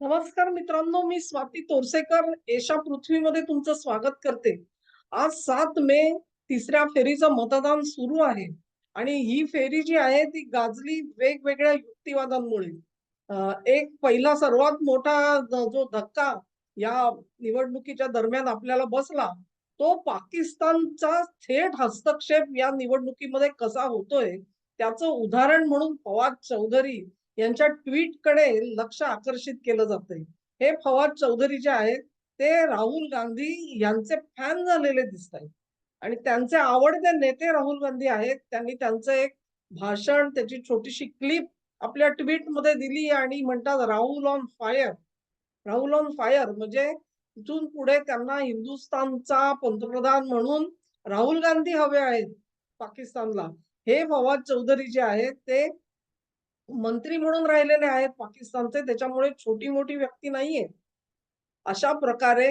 नमस्कार मित्रांनो मी स्वाती तोरसेकर. एशा पृथ्वीमध्ये तुमचं स्वागत करते. आज सात मे तिसऱ्या फेरीचं मतदान सुरू आहे. आणि ही फेरी जी आहे ती गाजली वेगवेगळ्या युक्तिवादांमुळे. एक पहिला सर्वात मोठा जो धक्का या निवडणुकीच्या दरम्यान आपल्याला बसला तो पाकिस्तानचा थेट हस्तक्षेप या निवडणुकीमध्ये कसा होतोय त्याचं उदाहरण म्हणून फवाद चौधरी यांच्या ट्विटकडे लक्ष आकर्षित केलं जातंय. हे फवाद चौधरी जे आहेत ते राहुल गांधी यांचे फॅन झालेले दिसत आहेत आणि त्यांचे आवडते नेते राहुल गांधी आहेत त्यांनी त्यांचं एक भाषण त्याची छोटीशी क्लिप आपल्या ट्विटमध्ये दिली आणि म्हणतात Rahul on fire Rahul on fire म्हणजे इथून पुढे त्यांना हिंदुस्थानचा पंतप्रधान म्हणून राहुल गांधी हवे आहेत पाकिस्तानला. हे फवाद चौधरी जे आहेत ते मंत्री म्हणून राहिलेले आहेत पाकिस्तानचे त्याच्यामुळे छोटी मोठी व्यक्ती नाहीये. अशा प्रकारे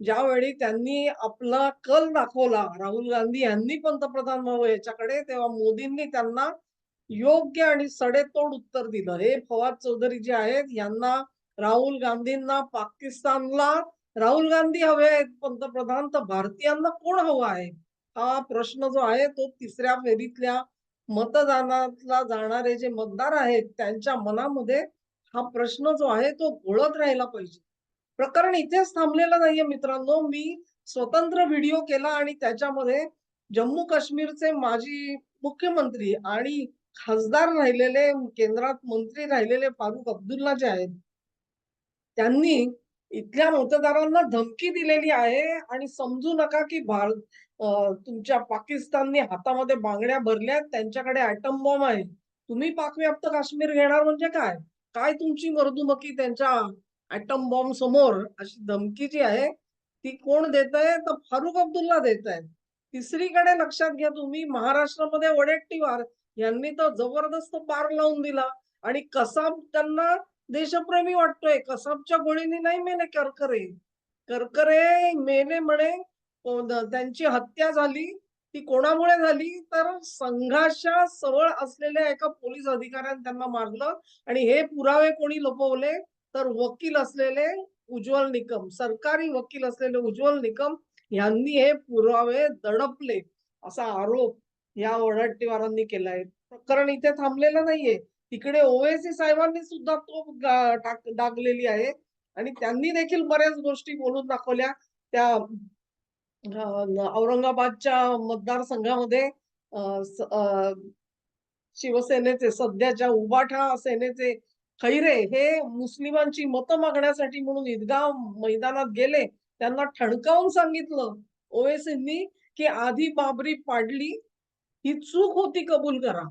ज्यावेळी त्यांनी आपला कल दाखवला राहुल गांधी यांनी पंतप्रधान व्हावं याच्याकडे तेव्हा मोदींनी त्यांना योग्य आणि सडेतोड उत्तर दिलं. हे फवाद चौधरी जे आहेत यांना राहुल गांधींना पाकिस्तानला राहुल गांधी हवे आहेत पंतप्रधान तर भारतीयांना कोण हवं आहे? हा प्रश्न जो आहे तो तिसऱ्या फेरीतल्या मतदानाला जाणारे जे मतदार आहेत त्यांच्या मनामध्ये हा प्रश्न जो आहे तो घोळत राहिला पाहिजे. प्रकरण इथेच थांबलेलं नाहीये मित्रांनो. मी स्वतंत्र व्हिडिओ केला आणि त्याच्यामध्ये जम्मू काश्मीरचे माजी मुख्यमंत्री आणि खासदार राहिलेले केंद्रात मंत्री राहिलेले फारुख अब्दुल्ला जे आहेत त्यांनी इथल्या मतदारांना धमकी दिलेली आहे आणि समजू नका की भारत तुमच्या पाकिस्तानने हातामध्ये बांगड्या भरल्या त्यांच्याकडे ऍटम बॉम्ब आहे. तुम्ही पाकव्याप्त काश्मीर घेणार म्हणजे काय? काय तुमची मर्दुमकी त्यांच्या ऍटम बॉम्ब समोर अशी धमकी जी आहे ती कोण देत आहे तर फारुख अब्दुल्ला देत आहे तिसरीकडे लक्षात घ्या तुम्ही महाराष्ट्रामध्ये वडेट्टीवार यांनी तर जबरदस्त पार लावून दिला. आणि कसा त्यांना देशप्रेमी वाटतोय. कसाबच्या गोळीने नाही मेले करकरे. करकरे मेले म्हणे त्यांची हत्या झाली. ती कोणामुळे झाली? तर संघाच्या सवळ असलेल्या एका पोलीस अधिकाऱ्याने त्यांना मारलं. आणि हे पुरावे कोणी लपवले? तर वकील असलेले उज्ज्वल निकम. सरकारी वकील असलेले उज्ज्वल निकम यांनी हे पुरावे दडपले. असा आरोप या वडाट्टीवारांनी केलाय. प्रकरण इथे थांबलेलं नाहीये. तिकडे ओवेसी साहेबांनी सुद्धा तो डागलेली आहे. आणि त्यांनी देखील बऱ्याच गोष्टी बोलून दाखवल्या. त्या औरंगाबादच्या मतदारसंघामध्ये शिवसेनेचे सध्याच्या उबाठा सेनेचे खैरे हे मुस्लिमांची मतं मागण्यासाठी म्हणून ईदगाव मैदानात गेले. त्यांना ठणकावून सांगितलं ओवेसींनी की आधी बाबरी पाडली ही चूक होती कबूल करा.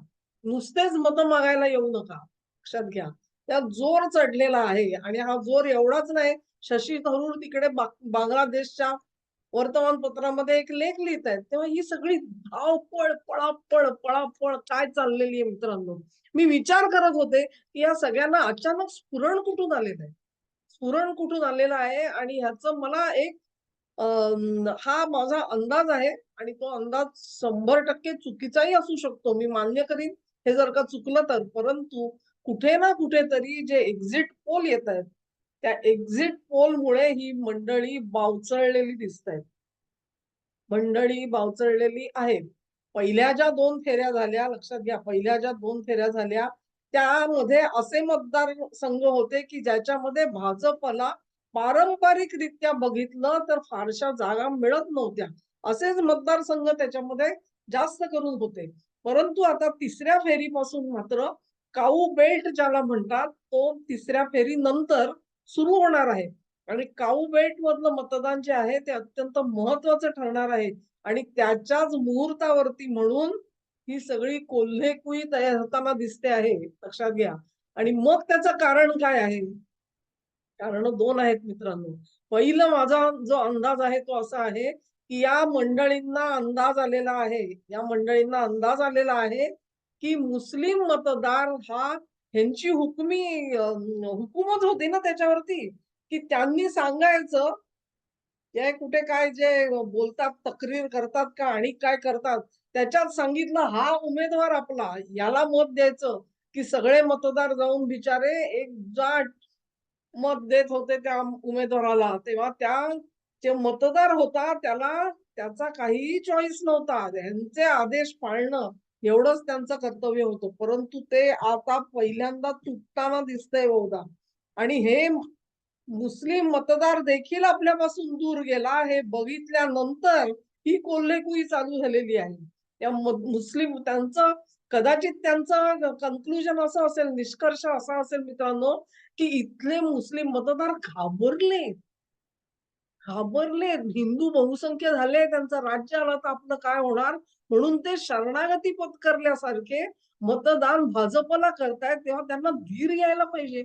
नुसतेच मतं मागायला येऊ नका. लक्षात घ्या. त्यात जोर चढलेला आहे आणि हा जोर एवढाच नाही शशी थरूर तिकडे बांगलादेशच्या वर्तमानपत्रामध्ये एक लेख लिहित आहेत. तेव्हा ही सगळी धावपळ पळापळ पळापळ काय चाललेली आहे मित्रांनो? मी विचार करत होते की या सगळ्यांना अचानक स्फुरण कुठून आलेलं आहे? स्फुरण कुठून आलेलं आहे? आणि ह्याचं मला एक हा माझा अंदाज आहे आणि तो अंदाज शंभर टक्के चुकीचाही असू शकतो. मी मान्य करीन. हे जर का चुकलं तर परंतु कुठे ना कुठेतरी जे एक्झिट पोल येत आहेत त्या एक्झिट पोलमुळे ही मंडळी बावचळलेली दिसत आहेत. मंडळी बावचळलेली आहे. पहिल्या ज्या दोन फेऱ्या झाल्या लक्षात घ्या पहिल्या ज्या दोन फेऱ्या झाल्या त्यामध्ये असे मतदार संघ होते की ज्याच्यामध्ये भाजपला पारंपरिकरित्या बघितलं तर फारशा जागा मिळत नव्हत्या. असेच मतदारसंघ त्याच्यामध्ये जास्त करून होते. परंतु आता तिसऱ्या फेरीपासून मात्र काऊ बेल्ट ज्याला म्हणतात तो तिसऱ्या फेरी नंतर सुरू होणार आहे. आणि काऊ बेल्ट मधलं मतदान जे आहे ते अत्यंत महत्वाचं ठरणार आहे. आणि त्याच्याच मुहूर्तावरती म्हणून ही सगळी कोल्हेकुई तयार होताना दिसते आहे लक्षात घ्या. आणि मग त्याचं कारण काय आहे? कारण दोन आहेत मित्रांनो. पहिलं माझा जो अंदाज आहे तो असा आहे की या मंडळींना अंदाज आलेला आहे या मंडळींना अंदाज आलेला आहे की मुस्लिम मतदार हा ह्यांची हुकमी हुकूमत होती ना त्याच्यावरती की त्यांनी सांगायचं हे कुठे काय जे बोलतात तक्रीर करतात का आणि काय करतात त्याच्यात सांगितलं हा उमेदवार आपला याला मत द्यायचं की सगळे मतदार जाऊन बिचारे एक जाट मत देत होते त्या उमेदवाराला तेव्हा त्या जे मतदार होता त्याला त्याचा काहीही चॉईस नव्हता. त्यांचे आदेश पाळणं एवढंच त्यांचं कर्तव्य होतं. परंतु ते आता पहिल्यांदा तुटताना दिसतंय बहुधा. आणि हे मुस्लिम मतदार देखील आपल्यापासून दूर गेला. हे बघितल्यानंतर ही कोल्हेकुई चालू झालेली आहे. या मुस्लिम त्यांचं कदाचित त्यांचं कन्क्लुजन असं असेल निष्कर्ष असा असेल मित्रांनो की इथले मुस्लिम मतदार घाबरले घाबरले हिंदू बहुसंख्य झाले त्यांचं राज्य आलं तर आपलं काय होणार? म्हणून ते शरणागती पत्करल्यासारखे मतदान भाजपला करतायत तेव्हा त्यांना धीर यायला पाहिजे.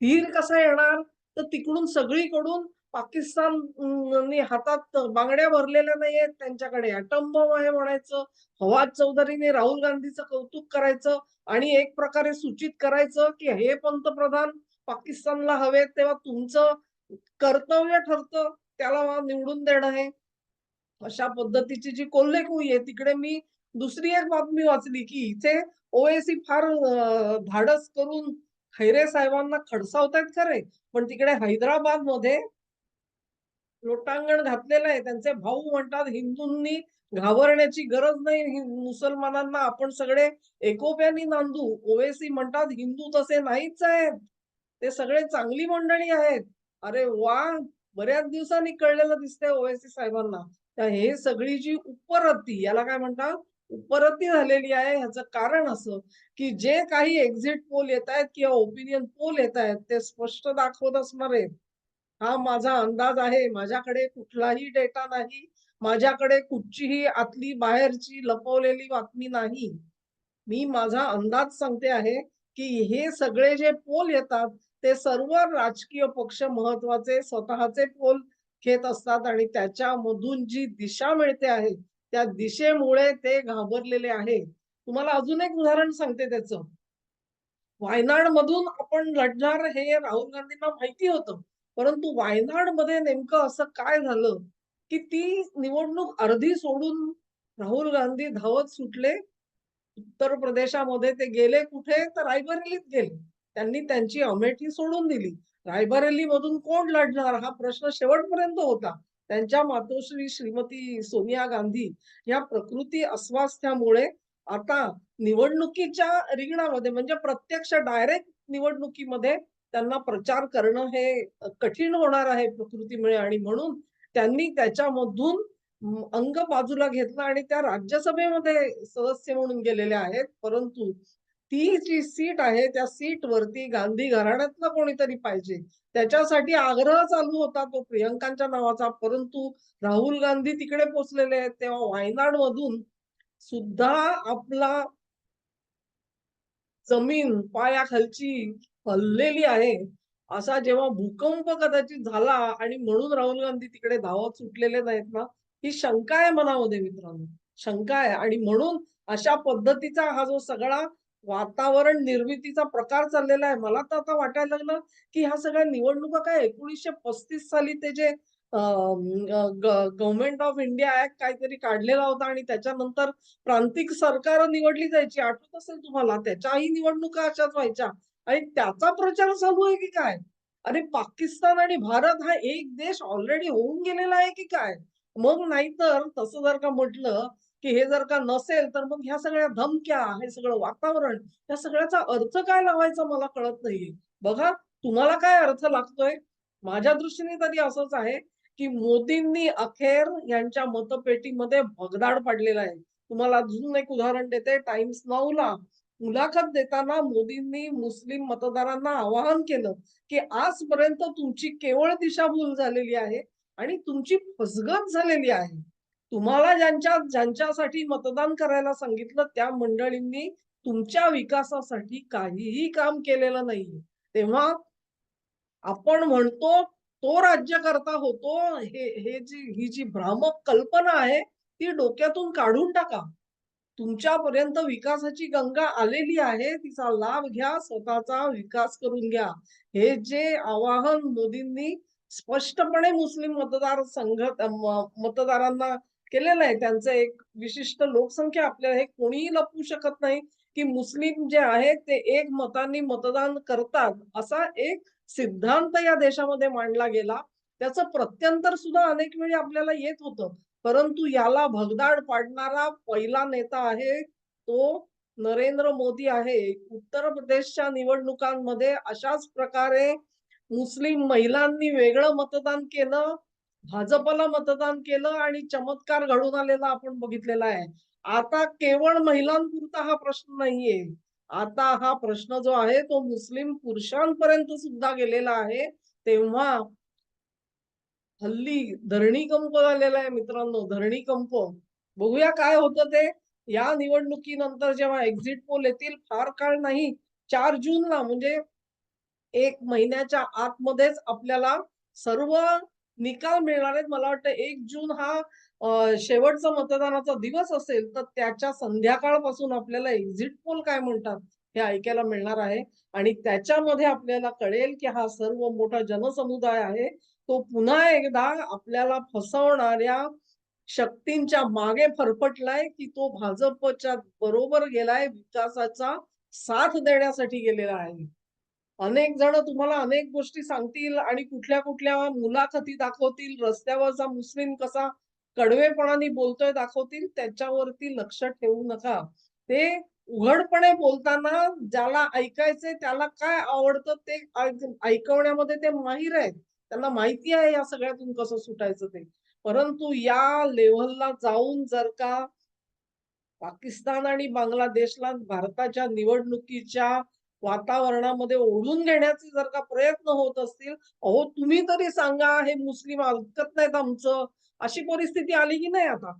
धीर कसा येणार? तर तिकडून सगळीकडून पाकिस्तान हातात बांगड्या भरलेल्या नाहीयेत. त्यांच्याकडे अटम बॉम्ब आहे म्हणायचं. फवाद चौधरीने राहुल गांधीचं कौतुक करायचं आणि एक प्रकारे सूचित करायचं की हे पंतप्रधान पाकिस्तानला हवेत तेव्हा तुमचं कर्तव्य ठरतं. त्याला निवडून देणं हे अशा पद्धतीची जी कोल्हेकुई आहे तिकडे मी दुसरी एक बातमी वाचली की इथे ओएसी फार धाडस करून खैरे साहेबांना खडसावतायत खरे पण तिकडे हैदराबादमध्ये लोटांगण घातलेलं आहे. त्यांचे भाऊ म्हणतात हिंदूंनी घाबरण्याची गरज नाही मुसलमानांना आपण सगळे एकोप्यानी नांदू. ओवेसी म्हणतात हिंदू तसे नाहीच आहेत. ते सगळे चांगली मंडळी आहेत. अरे वा! बऱ्याच दिवसांनी कळलेलं दिसतंय ओवेसी साहेबांना. तर हे सगळी जी उपरती याला काय म्हणतात? उपरती झालेली आहे. ह्याचं कारण असं की जे काही एक्झिट पोल येत आहेत किंवा ओपिनियन पोल येत आहेत ते स्पष्ट दाखवत असणार. आहेत हा माझा अंदाज आहे. माझ्याकडे कुठलाही डेटा नाही. माझ्याकडे कुठचीही आतली बाहेरची लपवलेली बातमी नाही. मी माझा अंदाज सांगते आहे की हे सगळे जे पोल येतात ते सर्व राजकीय पक्ष महत्त्वाचे स्वतःचे पोल घेत असतात आणि त्याच्यामधून जी दिशा मिळते आहे त्या दिशेमुळे ते घाबरलेले आहे. तुम्हाला अजून एक उदाहरण सांगते त्याचं. वायनाड मधून आपण लढणार हे राहुल गांधींना माहिती होतं परंतु वायनाडमध्ये नेमकं असं काय झालं की ती निवडणूक अर्धी सोडून राहुल गांधी धावत सुटले. उत्तर प्रदेशामध्ये ते गेले कुठे? तर रायबरेलीत गेले. त्यांनी त्यांची अमेठी सोडून दिली. रायबरेली मधून कोण लढणार? हा प्रश्न शेवटपर्यंत होता. त्यांच्या मातोश्री श्रीमती सोनिया गांधी या प्रकृती अस्वास्थ्यामुळे आता निवडणुकीच्या रिंगणामध्ये म्हणजे प्रत्यक्ष डायरेक्ट निवडणुकीमध्ये त्यांना प्रचार करणं हे कठीण होणार आहे प्रकृतीमुळे. आणि म्हणून त्यांनी त्याच्यामधून अंग बाजूला घेतला आणि त्या राज्यसभेमध्ये सदस्य म्हणून गेलेले आहेत. परंतु ती जी सीट आहे त्या सीट वरती गांधी घराण्यातलं कोणीतरी पाहिजे. त्याच्यासाठी आग्रह चालू होता तो प्रियंकांच्या नावाचा. परंतु राहुल गांधी तिकडे पोचलेले आहेत. तेव्हा वायनाड मधून सुद्धा आपला जमीन पायाखालची हल्लेली आहे असा जेव्हा भूकंप कदाचित झाला आणि म्हणून राहुल गांधी तिकडे धावत सुटलेले नाहीत ना ही शंका आहे मनामध्ये मित्रांनो. शंका आहे. आणि म्हणून अशा पद्धतीचा हा जो सगळा वातावरण निर्मितीचा प्रकार चाललेला आहे. मला तर आता वाटायला लागलं की ह्या सगळ्या निवडणुका काय एकोणीसशे पस्तीस साली ते जे गव्हर्नमेंट ऑफ इंडिया ऍक्ट काहीतरी काढलेला होता आणि त्याच्यानंतर प्रांतिक सरकार निवडली जायची. आठवत असेल तुम्हाला? त्याच्याही निवडणुका अशाच व्हायच्या. आणि त्याचा प्रचार चालू आहे की काय? अरे पाकिस्तान आणि भारत हा एक देश ऑलरेडी होऊन गेलेला आहे की काय? मग नाहीतर तसं जर का म्हटलं की हे जर का नसेल तर मग ह्या सगळ्या धमक्या हे सगळं वातावरण या सगळ्याचा अर्थ काय लावायचा मला कळत नाहीये. बघा तुम्हाला काय अर्थ लागतोय? माझ्या दृष्टीने तरी असंच आहे की मोदींनी अखेर यांच्या मतपेटीमध्ये भगदाड पाडलेला आहे. तुम्हाला अजून एक उदाहरण देते टाइम्स नाऊला. मुलाखत देताना मोदींनी मुस्लिम मतदारांना आवाहन केलं की आजपर्यंत तुमची केवळ दिशाभूल झालेली आहे आणि तुमची फसगत झालेली आहे. तुम्हाला ज्यांच्या ज्यांच्यासाठी मतदान करायला सांगितलं त्या मंडळींनी तुमच्या विकासासाठी काहीही काम केलेलं नाही तेव्हा आपण म्हणतो तो राज्यकर्ता होतो हे हे जी ही जी भ्रामक कल्पना आहे ती डोक्यातून काढून टाका. तुमच्यापर्यंत विकासाची गंगा आलेली आहे तिचा लाभ घ्या स्वतःचा विकास करून घ्या. हे जे आवाहन मोदींनी स्पष्टपणे मुस्लिम मतदार संघ मतदारांना केलेलं आहे. त्यांचं एक विशिष्ट लोकसंख्या आपल्याला हे कोणीही लपवू शकत नाही की मुस्लिम जे आहेत ते एक मतांनी मतदान करतात असा एक सिद्धांत या देशामध्ये मांडला गेला. त्याचं प्रत्यंतर सुद्धा अनेक वेळी आपल्याला येत होतं. परंतु याला भगदाड पाडणारा पहिला नेता आहे तो नरेंद्र मोदी आहे. उत्तर प्रदेशच्या निवडणुकांमध्ये अशाच प्रकारे मुस्लिम महिलांनी वेगळं मतदान केलं. भाजपला मतदान केलं आणि चमत्कार घडून आलेला आपण बघितलेला आहे. आता केवळ महिलांपुरता हा प्रश्न नाहीये. आता हा प्रश्न जो आहे तो मुस्लिम पुरुषांपर्यंत सुद्धा गेलेला आहे. तेव्हा हल्ली धरणी कंप झालेला आहे मित्रांनो धरणी कंप बघूया काय होतं ते. या निवडणुकीनंतर जेव्हा एक्झिट पोल येतील फार काळ नाही. चार जूनला म्हणजे एक महिन्याच्या आतमध्येच आपल्याला सर्व निकाल मिळणार आहेत. मला वाटतं एक जून हा शेवटचा मतदानाचा दिवस असेल तर त्याच्या संध्याकाळपासून आपल्याला एक्झिट पोल काय म्हणतात हे ऐकायला मिळणार आहे. आणि त्याच्यामध्ये आपल्याला कळेल की हा सर्व मोठा जनसमुदाय आहे तो पुन्हा एकदा आपल्याला फसवणाऱ्या शक्तींच्या मागे फरफटलाय की तो भाजपच्या बरोबर गेलाय विकासाचा साथ देण्यासाठी गेलेला आहे. अनेक जण तुम्हाला अनेक गोष्टी सांगतील आणि कुठल्या कुठल्या मुलाखती दाखवतील रस्त्यावरचा मुस्लिम कसा कडवेपणाने बोलतोय दाखवतील त्याच्यावरती लक्ष ठेवू नका. ते उघडपणे बोलताना ज्याला ऐकायचंय त्याला काय आवडतं ते ऐकवण्यामध्ये ते माहीर आहेत. त्यांना माहिती आहे या सगळ्यातून कसं सुटायचं ते. परंतु या लेव्हलला जाऊन जर का पाकिस्तान आणि बांगलादेशला भारताच्या निवडणुकीच्या वातावरणामध्ये ओढून घेण्याचे जर का प्रयत्न होत असतील अहो तुम्ही तरी सांगा हे मुस्लिम ऐकत नाहीत आमचं. अशी परिस्थिती आली की नाही आता?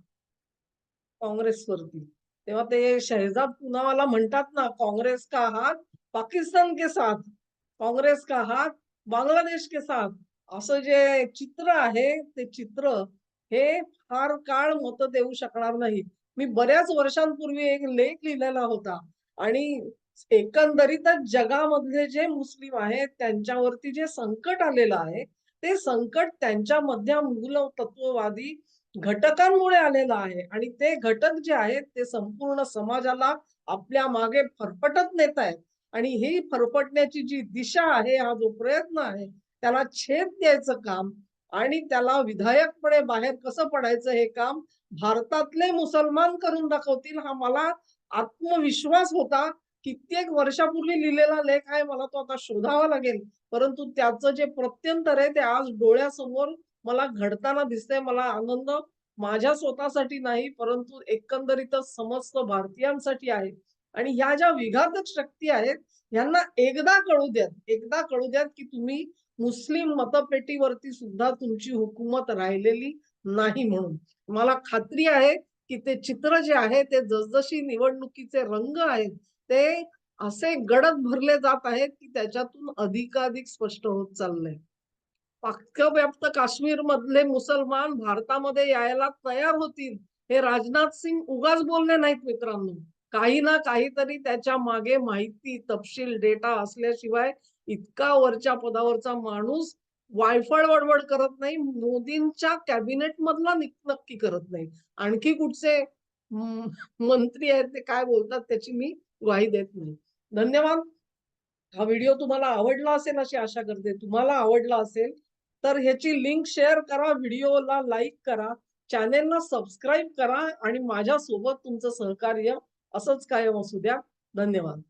काँग्रेसवरती. तेव्हा ते शहजाद पुनावाला म्हणतात ना काँग्रेस का हात? पाकिस्तान के साथ. काँग्रेस का हात? बांगलादेश के साथ. असं जे चित्र आहे ते चित्र हे फार काळ मत देऊ शकणार नाही. मी बऱ्याच वर्षांपूर्वी एक लेख लिहिलेला होता. आणि एकंदरीतच जगामधले जे मुस्लिम आहेत त्यांच्यावरती जे संकट आलेलं आहे ते संकट त्यांच्या मधल्या मूल तत्ववादी घटकांमुळे आलेलं आहे. आणि ते घटक जे आहेत ते संपूर्ण समाजाला आपल्या मागे फरफटत नेत आहेत. आणि ही फरफटण्याची जी दिशा आहे हा जो प्रयत्न आहे त्याला छेद द्यायचं काम आणि त्याला विधायकपणे बाहेर कसं पडायचं हे काम भारतातले मुसलमान करून दाखवतील हा मला आत्मविश्वास होता. कित्येक वर्षापूर्वी लिहिलेला लेख आहे मला तो आता शोधावा लागेल. परंतु त्याचं जे प्रत्यंतर आहे ते आज डोळ्यासमोर मला घडताना दिसतंय. मला आनंद माझ्या स्वतःसाठी नाही परंतु एकंदरीतच समस्त भारतीयांसाठी आहे. आणि ह्या ज्या विघातक शक्ती आहेत यांना एकदा कळू द्यात. एकदा कळू द्यात की तुम्ही मुस्लिम मतपेटीवरती सुद्धा तुमची हुकूमत राहिलेली नाही म्हणून. मला खात्री आहे की ते चित्र जे आहे ते जसजशी निवडणुकीचे रंग आहेत ते असे गडद भरले जात आहेत की त्याच्यातून अधिकाधिक स्पष्ट होत चाललंय. पाकव्याप्त काश्मीर मधले मुसलमान भारतामध्ये यायला तयार होतील हे राजनाथ सिंग उगाच बोलले नाहीत मित्रांनो. काही ना काहीतरी त्याच्यामागे माहिती तपशील डेटा असल्याशिवाय इतका वरच्या पदावरचा माणूस वायफळ वडवड करत नाही मोदींच्या कॅबिनेट मधला नक्की करत नाही. आणखी कुठचे मंत्री आहेत ते काय बोलतात त्याची मी ग्वाही देत नाही. धन्यवाद. हा व्हिडिओ तुम्हाला आवडला असेल अशी आशा करते. तुम्हाला आवडला असेल तर ह्याची लिंक शेअर करा व्हिडिओला लाईक करा चॅनेलला सबस्क्राईब करा आणि माझ्यासोबत तुमचं सहकार्य असंच कायम असू द्या. धन्यवाद.